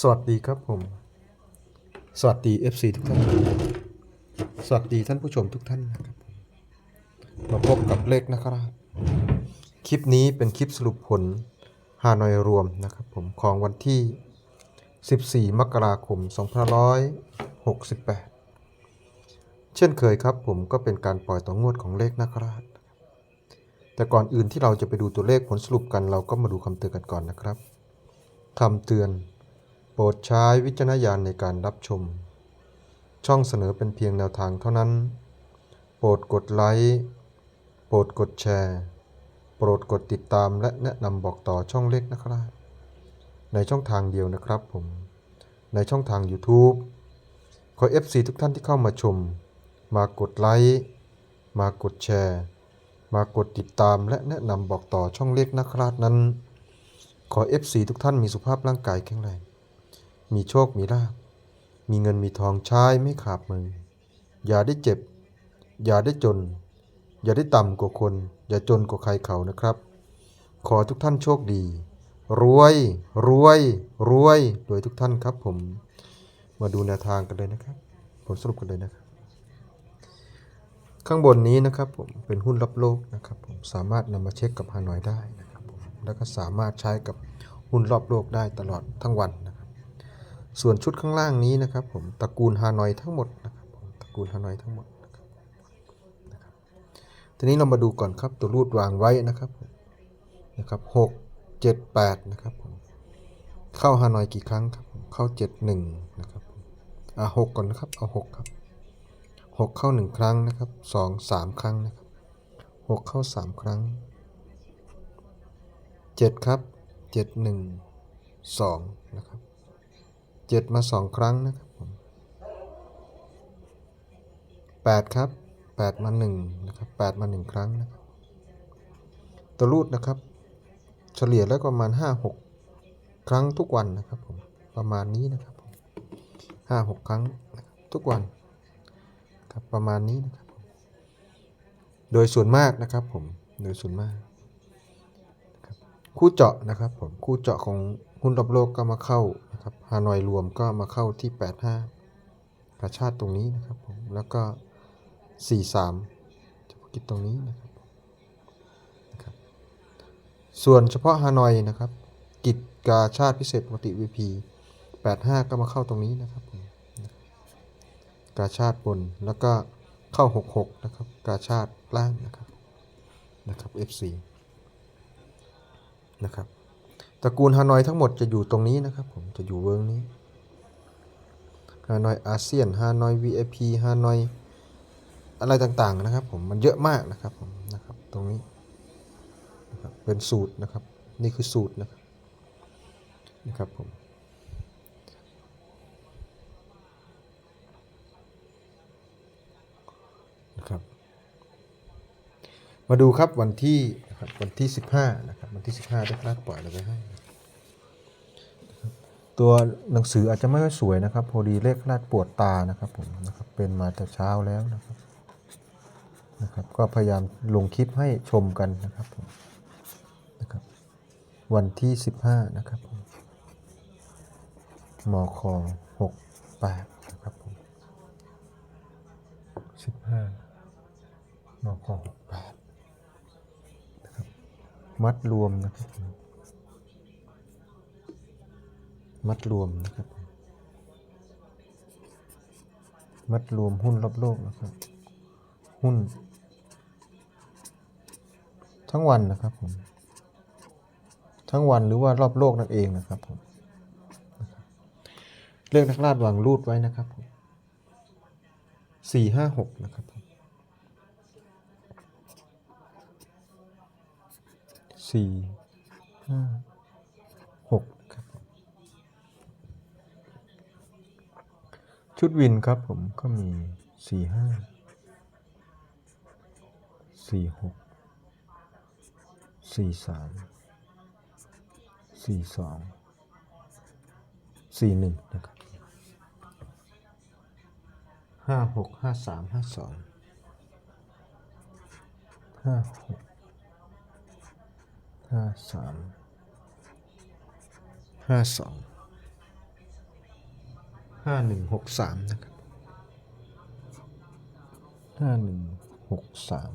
สวัสดีครับผม สวัสดี FC ทุกท่าน สวัสดีท่านผู้ชมทุกท่านนะครับมาพบกับเลขนะครับ คลิปนี้เป็นคลิปสรุปผลฮานอยรวมนะครับผมของวันที่ 14 มกราคม 2568 เช่นเคยครับผมก็เป็นการปล่อยต่องวดของเลขนาคราชแต่ก่อนอื่นที่เราจะไปดูตัวเลขผลสรุปกันเราก็มาดูคำเตือนกันก่อนนะครับคำเตือน โปรดใช้วิจารณญาณในการรับชม ช่องเสนอเป็นเพียงแนวทางเท่านั้น โปรดกดไลค์โปรดกดแชร์ โปรดกดติดตามและแนะนำบอกต่อช่องเล็กนะครับ ในช่องทางเดียวนะครับผม ในช่องทาง YouTube ขอ FC ทุกท่านที่เข้ามาชม มากดไลค์มากดแชร์ มากดติดตามและแนะนำบอกต่อช่องเล็กนะครับนั้น ขอ FC ทุกท่านมีสุขภาพร่างกายแข็งแรง มีโชคมีลาภมีเงินมีทองใช้ไม่ขาดมือ อย่าได้เจ็บ อย่าได้จน อย่าได้ต่ำกว่าคน อย่าจนกว่าใครเขานะครับ ขอทุกท่านโชคดี รวย รวย รวยรวยทุกท่านครับผม มาดูแนวทางกันเลยนะครับผลสรุปกันเลยนะครับ ข้างบนนี้นะครับผมเป็นหุ้นรับโลกนะครับผมสามารถนำมาเช็คกับฮานอยได้นะครับผมแล้วก็สามารถใช้กับหุ้นรอบโลกได้ตลอดทั้งวัน ส่วนชุดข้างล่างนี้นะครับผมตระกูลฮานอยทั้งหมดนะครับผมตระกูลฮานอยทั้งหมดนะครับทีนี้เรามาดูก่อนครับตัวรูดวางไว้นะครับนะครับหกเจ็ดแปดนะครับผมเข้าฮานอยกี่ครั้งครับเข้าเจ็ดหนึ่งนะครับอะหกก่อนนะครับเอาหกครับหกเข้าหนึ่งครั้งนะครับสองสามครั้งนะครับหกเข้าสามครั้งเจ็ดครับเจ็ดหนึ่งสองนะครับ เจ็ดมาสองครั้งนะครับผมแปดครับแปดมาหนึ่งนะครับแปดมาหนึ่งครั้งนะครับตัวรูดนะครับ เฉลี่ยแล้วประมาณห้าหกครั้งทุกวันนะครับผมประมาณนี้นะครับผมห้าหกครั้งทุกวันครับประมาณนี้นะครับผมโดยส่วนมากนะครับผมโดยส่วนมากครับคู่เจาะนะครับผมคู่เจาะของ หุ้นรอบโลกก็มาเข้านะครับฮานอยรวมก็มาเข้าที่ 85 กระชาติตรงนี้นะครับผมแล้วก็ 43เฉพาะกิจตรงนี้นะครับนะครับส่วนเฉพาะฮานอยนะครับ กิจกาชาติพิเศษปกติ VP 85 ก็มาเข้าตรงนี้นะครับผมกาชาติบนแล้วก็เข้า 66 นะครับ กาชาติล่างนะครับนะครับ FC นะครับ ตระกูลฮานอยทั้งหมดจะอยู่ตรงนี้นะครับผมจะอยู่เวิร์งนี้ฮานอยอาเซียนฮานอย VIP ฮานอยอะไรต่างๆนะครับผมมันเยอะมากนะครับผมนะครับตรงนี้นะครับเป็นสูตรนะครับนี่คือสูตรนะครับนะครับผมนะครับมาดูครับวันที่นะครับวันที่ 15นะครับวันที่ 15ได้คลาดปล่อยเราไปให้ ตัวหนังสืออาจจะไม่ค่อยสวยนะครับ พอดีเลขคลาดปวดตานะครับผมนะครับเป็นมาแต่เช้าแล้วนะครับนะครับ ก็พยายามลงคลิปให้ชมกันนะครับผมนะครับ วันที่ 15 นะครับผมมค68นะครับผม15มค68นะครับมัดรวมนะครับผม มัดรวมนะครับ มัดรวมหุ้นรอบโลกนะครับ หุ้น ทั้งวันนะครับผม ทั้งวันหรือว่ารอบโลกนั่นเองนะครับผมเรื่องนักลาดวางรูดไว้นะครับผมสี่ห้าหกนะครับผมสี่ห้า ชุดวินครับผมก็มีสี่ห้าสี่หกสี่สามสี่สองสี่หนึ่งนะครับห้าหกห้าสามห้าสองห้าหกห้าสามห้าสอง ห้าหนึ่งหกสามนะครับห้าหนึ่งหกสาม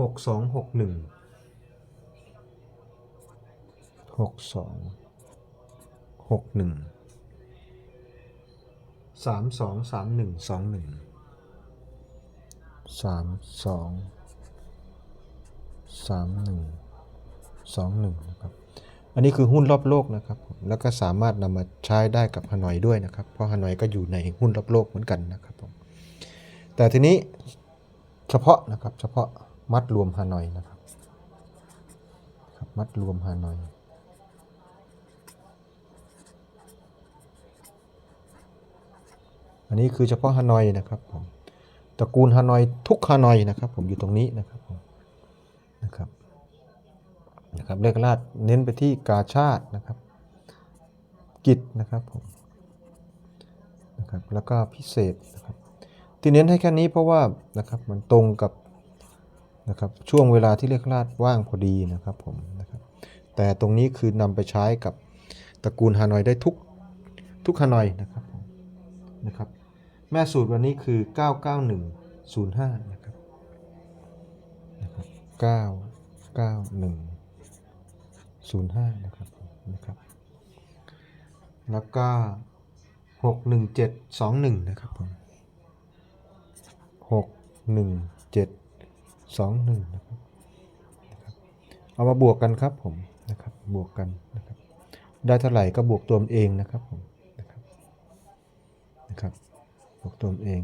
หกสองหกหนึ่งหกสองหกหนึ่งสามสองสามหนึ่งสองหนึ่งสามสองสามหนึ่งสองหนึ่งนะครับ อันนี้คือหุ้นรอบโลกนะครับ แล้วก็สามารถนำมาใช้ได้กับฮานอยด้วยนะครับ เพราะฮานอยก็อยู่ในหุ้นรอบโลกเหมือนกันนะครับผมแต่ทีนี้เฉพาะนะครับเฉพาะมัดรวมฮานอยนะครับครับมัดรวมฮานอยอันนี้คือเฉพาะฮานอยนะครับผมตระกูลฮานอยทุกฮานอยนะครับ ผมอยู่ตรงนี้นะครับผมนะครับ นะครับเลขราดเน้นไปที่กาชาตินะครับ กิจนะครับผมนะครับแล้วก็พิเศษนะครับที่เน้นให้แค่นี้เพราะว่านะครับมันตรงกับนะครับช่วงเวลาที่เลขราดว่างพอดีนะครับผมนะครับแต่ตรงนี้คือนำไปใช้กับตระกูลฮานอยได้ทุกทุกฮานอยนะครับนะครับแม่สูตรวันนี้คือ 99105 นะครับนะครับ991 05 นะครับผมนะครับ แล้วก็ 61721 นะครับผม61721 นะครับนะครับ เอามาบวกกันครับผมนะครับ บวกกันนะครับ ได้เท่าไหร่ก็บวกตัวเองนะครับผมนะครับนะครับ บวกตัวเอง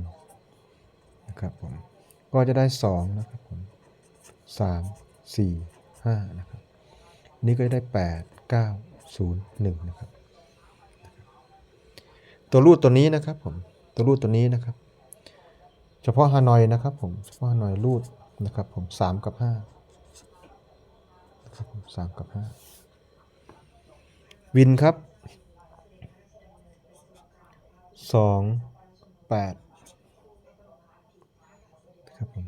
นะครับผม ก็จะได้ 2 นะครับผม 3 4 5 นะครับ นี่ก็จะได้ 8 9 0 1นะครับ ตัวรูดตัวนี้นะครับผม ตัวรูดตัวนี้นะครับ เฉพาะฮานอยนะครับผม เฉพาะฮานอยรูดนะครับผม3กับ5นะครับผม3กับ 5 วินครับ 2 8นะครับผม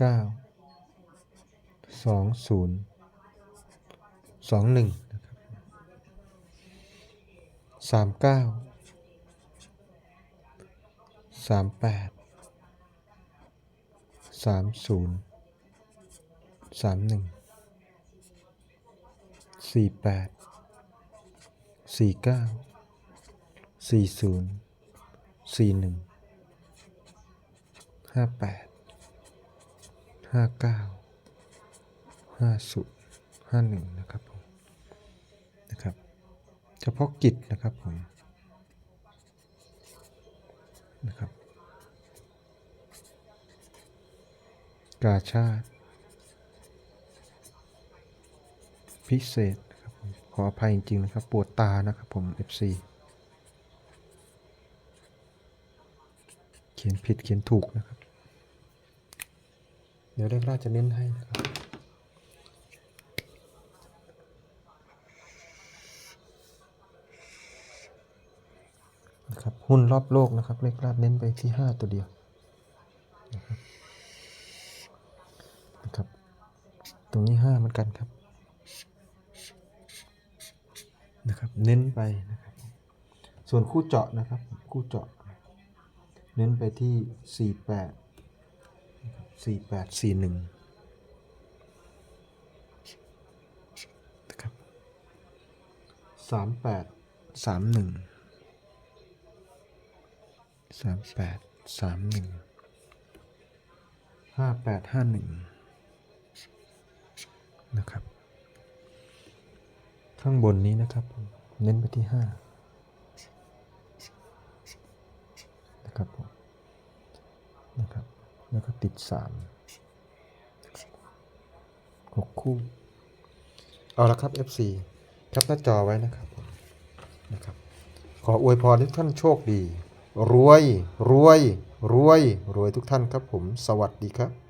2 9 สองศูนย์สองหนึ่งนะครับสามเก้าสามแปดสามศูนย์สามหนึ่งสี่แปดสี่เก้าสี่ศูนย์สี่หนึ่งห้าแปดห้าเก้า ห้าศูนย์ห้าหนึ่งนะครับผมนะครับเฉพาะกิจนะครับผมนะครับกาชาติ พิเศษนะครับผมขออภัยจริงๆนะครับ ปวดตานะครับผม FC เขียนผิดเขียนถูกนะครับ เดี๋ยวเรื่องราจะเน้นให้นะครับ นะครับ หุ้นรอบโลกนะครับ เลขลาดเน้นไปที่ 5 ตัวเดียวนะครับนะครับ ตรงนี้ 5 เหมือนกันครับ นะครับ เน้นไปนะครับ ส่วนคู่เจาะนะครับ คู่เจาะ เน้นไปที่ 48 48 41นะครับ38 31 สามแปดสามหนึ่งห้าแปดห้าหนึ่งนะครับ ข้างบนนี้นะครับ เน้นไปที่ห้านะครับผมนะครับ แล้วก็ติดสามหกคู่ เอาละครับ FC แคปหน้าจอไว้นะครับนะครับ ขออวยพรทุกท่านโชคดี รวย รวย รวย รวยทุกท่านครับผม สวัสดีครับ